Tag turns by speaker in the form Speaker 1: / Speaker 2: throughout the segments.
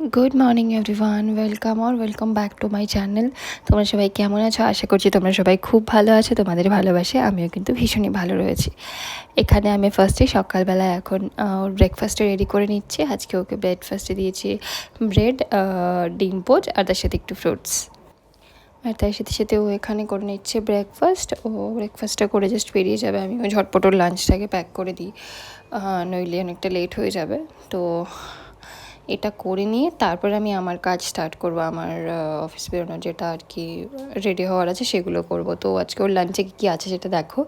Speaker 1: Good morning everyone welcome or welcome back to my channel তোমরা সবাই কেমন আছো? আশা করছি তোমরা সবাই খুব ভালো আছো। তোমাদের ভালোবাসে আমিও কিন্তু ভীষণই ভালো রয়েছি। এখানে আমি ফার্স্টে সকালবেলা এখন ওর ব্রেকফাস্টে রেডি করে নিচ্ছি। আজকে ওকে ব্রেকফাস্টে দিয়েছি ব্রেড ডিম পোচ আর তার সাথে একটু ফ্রুটস আর তার সাথে সাথে ও এখানে করে নিচ্ছে ব্রেকফাস্ট ও ব্রেকফাস্টটা করে জাস্ট বেরিয়ে যাবে। আমি ওই ঝটপট ওর লাঞ্চটাকে প্যাক করে দিই। নইলে অনেকটা লেট হয়ে যাবে। তো এটা করে নিয়ে তারপর আমি আমার কাজ স্টার্ট করব, আমার অফিস বেরোনোর যেটা আর কি রেডি হওয়ার আছে সেগুলো করব। তো আজকে ওর লাঞ্চে কী কী আছে সেটা দেখো।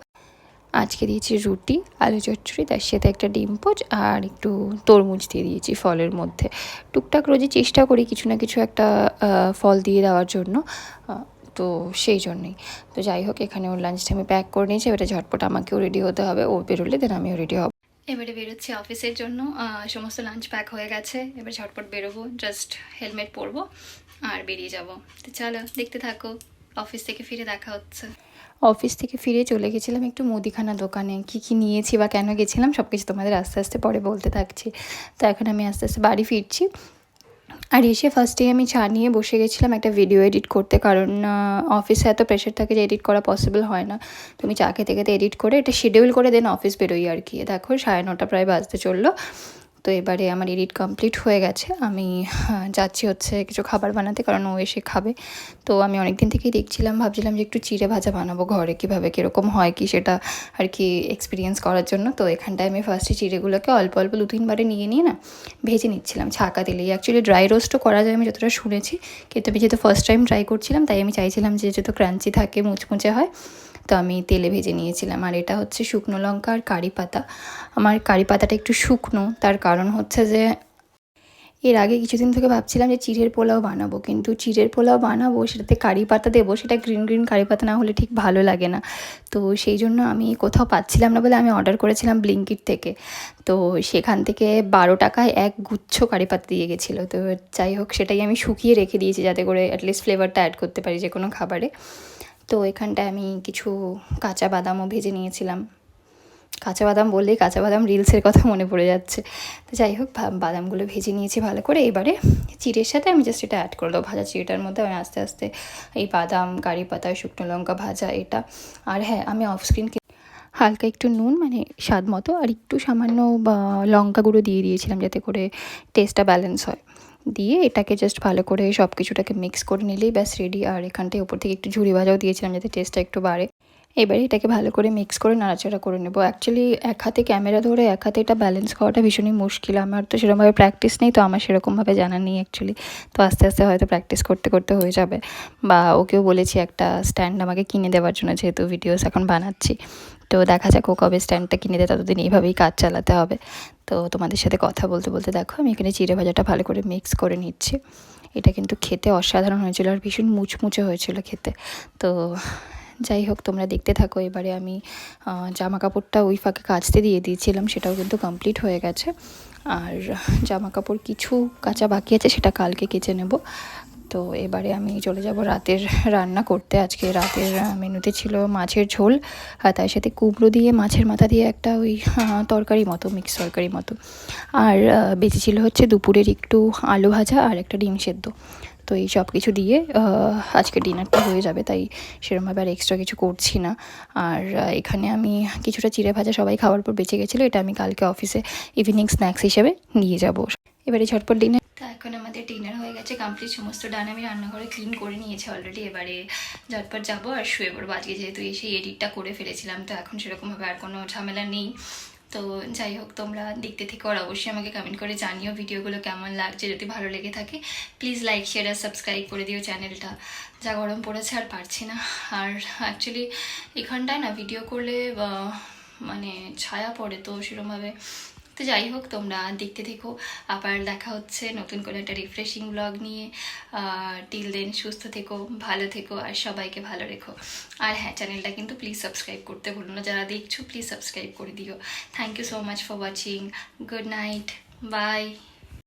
Speaker 1: আজকে দিয়েছি রুটি, আলু চচ্চড়ি, তার সাথে একটা ডিম পোচ আর একটু তরমুজ দিয়ে দিয়েছি ফলের মধ্যে। টুকটাক রোজই চেষ্টা করি কিছু না কিছু একটা ফল দিয়ে দেওয়ার জন্য তো সেই জন্যই। তো যাই হোক, এখানে ওর লাঞ্চটা আমি প্যাক করে নিয়েছি, এবারে ঝটপট আমাকেও রেডি হতে হবে, ও বেরোলে দেন আমিও রেডি হব। এবারে বেরোচ্ছি অফিসের জন্য। সমস্ত লাঞ্চ প্যাক হয়ে গেছে। এবার ঝটপট বেরোবো। জাস্ট হেলমেট পরবো আর বেরিয়ে যাব। তো চলো, দেখতে থাকো। অফিস থেকে ফিরে দেখা হচ্ছে। অফিস থেকে ফিরে চলে গেছিলাম একটু মুদিখানা দোকানে। কি কি নিয়েছি বা কেন গেছিলাম সব কিছু তোমাদের আস্তে আস্তে পরে বলতে থাকছি। তো এখন আমি আস্তে আস্তে বাড়ি ফিরছি। আর এসে ফার্স্টে আমি চা নিয়ে বসে গেছিলাম একটা ভিডিও এডিট করতে, কারণ অফিসে এত প্রেশার থাকে যে এডিট করা পসিবল হয় না। তুমি চা খেতে খেতে এডিট করে, এটা শিডিউল করে দেন অফিস বেরোই আর কি। দেখো সাড়ে নটা প্রায় বাজতে চলল। তো এবারে আমার এডিট কমপ্লিট হয়ে গেছে। আমি যাচ্ছি হচ্ছে কিছু খাবার বানাতে, কারণ ও এসে খাবে। তো আমি অনেক দিন থেকেই দেখছিলাম, ভাবছিলাম যে একটু চিড়ে ভাজা বানাবো ঘরে, কীভাবে, কীরকম হয় কি সেটা আর কি এক্সপিরিয়েন্স করার জন্য। তো এখানটায় আমি ফার্স্টে চিড়েগুলোকে অল্প অল্প দু তিনবারে নিয়ে নিয়ে না ভেজে নিচ্ছিলাম, ছাকা দিলেই। অ্যাকচুয়ালি ড্রাই রোস্টও করা যায়, আমি যতটা শুনেছি। কিন্তু আমি যেহেতু ফার্স্ট টাইম ট্রাই করছিলাম, তাই আমি চাইছিলাম যে যত ক্রাঞ্চি থাকে, মুচমুচে হয় তো আমি তেলে ভেজে নিয়েছিলাম। আর এটা হচ্ছে শুকনো লঙ্কা আর কারি পাতা। আমার কারি পাতাটা একটু শুকনো, তার কারণ হচ্ছে যে এর আগে কিছুদিন থেকে ভাবছিলাম যে চিড়ের পোলাও বানাবো, কিন্তু চিড়ের পোলাও বানাবো, সেটাতে কারি পাতা দেবো, সেটা গ্রিন গ্রিন কারি পাতা না হলে ঠিক ভালো লাগে না। তো সেই জন্য আমি কোথাও পাচ্ছিলাম না বলে আমি অর্ডার করেছিলাম ব্লিঙ্কিট থেকে। তো সেখান থেকে বারো টাকায় এক গুচ্ছ কারি পাতা দিয়ে গেছিল। তো যাই হোক, সেটাই আমি শুকিয়ে রেখে দিয়েছি যাতে করে অ্যাটলিস্ট ফ্লেভারটা অ্যাড করতে পারি যে কোনো খাবারে। তো এখানটায় আমি কিছু কাঁচা বাদামও ভেজে নিয়েছিলাম। কাঁচা বাদাম বললেই কাঁচা বাদাম রিলসের কথা মনে পড়ে যাচ্ছে। তো যাই হোক বাদামগুলো ভেজে নিয়েছি ভালো করে। এবারে চিড়ের সাথে আমি জাস্ট এটা অ্যাড করে দেবো। ভাজা চিড়েটার মধ্যে আমি আস্তে আস্তে এই বাদাম, কারি পাতা, শুকনো লঙ্কা ভাজা, এটা। আর হ্যাঁ আমি অফ স্ক্রিন হালকা একটু নুন মানে স্বাদ মতো, আর একটু সামান্য লঙ্কা গুঁড়ো দিয়ে দিয়েছিলাম যাতে করে টেস্টটা ব্যালেন্স হয়। দিয়ে এটাকে জাস্ট ভালো করে সব কিছুটাকে মিক্স করে নিলেই ব্যাস রেডি আর এখানটায় উপর থেকে একটু ঝুড়ি ভাজাও দিয়েছিলাম যাতে টেস্টটা একটু বাড়ে। এবারে এটাকে ভালো করে মিক্স করে নাড়াচাড়া করে নেব। অ্যাকচুয়ালি এক হাতে ক্যামেরা ধরে এক হাতে এটা ব্যালেন্স করাটা ভীষণই মুশকিল। আমার তো সেরকমভাবে প্র্যাকটিস নেই, তো আমার সেরকমভাবে জানা নেই অ্যাকচুয়ালি তো আস্তে আস্তে হয়তো প্র্যাকটিস করতে করতে হয়ে যাবে। বা ওকেও বলেছি একটা স্ট্যান্ড আমাকে কিনে দেওয়ার জন্য, যেহেতু ভিডিওস এখন বানাচ্ছি। তো দেখা যাক ও কবে স্ট্যান্ডটা কিনে দেয়, ততদিন এইভাবেই কাজ চালাতে হবে। তো তোমাদের সাথে কথা বলতে বলতে দেখো, আমি এখানে চিড়ে ভাজাটা ভালো করে মিক্স করে নিচ্ছি। এটা কিন্তু খেতে অসাধারণ হয়েছিল আর ভীষণ মুচমুচে হয়েছিল খেতে। তো যাই হোক তোমরা দেখতে থাকো। এবারে আমি জামা কাপড়টা ওই ফাঁকে কাচতে দিয়ে দিয়েছিলাম সেটাও কিন্তু কমপ্লিট হয়ে গেছে। আর জামা কাপড় কিছু কাঁচা বাকি আছে সেটা কালকে কেচে নেব। তো এবারে আমি চলে যাব রাতের রান্না করতে। আজকে রাতের মেনুতে ছিল মাছের ঝোল আর তার সাথে কুমড়ো দিয়ে মাছের মাথা দিয়ে একটা ওই তরকারি মতো মিক্স তরকারি মতো। আর আহ, বেঁচে ছিল হচ্ছে দুপুরের একটু আলু ভাজা আর একটা ডিম সেদ্ধ। তো এই সব কিছু দিয়ে আজকে ডিনারটা হয়ে যাবে, তাই সেরকমভাবে আর এক্সট্রা কিছু করছি না। আর এখানে আমি কিছুটা চিড়ে ভাজা সবাই খাওয়ার পর বেঁচে গেছিল, এটা আমি কালকে অফিসে ইভিনিং স্ন্যাক্স হিসেবে নিয়ে যাব। এবারে ঝটপট ডিনার এখন আমাদের ডিনার হয়ে গেছে কমপ্লিট সমস্ত ডান আমি রান্নাঘরে ক্লিন করে নিয়েছি অলরেডি এবারে ঝটপট যাব আর শুয়ে পড়ব। আজকে যেহেতু এসে এডিটটা করে ফেলেছিলাম, তো এখন সেরকমভাবে আর কোনো ঝামেলা নেই। তো যাই হোক, তোমরা দেখতে থেকে আর অবশ্যই আমাকে কমেন্ট করে জানিও ভিডিওগুলো কেমন লাগছে যদি ভালো লেগে থাকে। প্লিজ লাইক শেয়ার আর সাবস্ক্রাইব করে দিও চ্যানেলটা যা গরম পড়েছে আর পারছি না। আর অ্যাকচুয়ালি এখানটায় না ভিডিও করলে মানে ছায়া পড়ে তো সেরকমভাবে তো যাই হোক, তোমরা দেখতে থেকো। আবার দেখা হচ্ছে নতুন করে একটা রিফ্রেশিং ব্লগ নিয়ে। টিল দেন সুস্থ থেকো, ভালো থেকো, আর সবাইকে ভালো রেখো। আর হ্যাঁ চ্যানেলটা কিন্তু প্লিজ সাবস্ক্রাইব করতে ভুলো না। যারা দেখছ প্লিজ সাবস্ক্রাইব করে দিও। Thank you so much for watching good night bye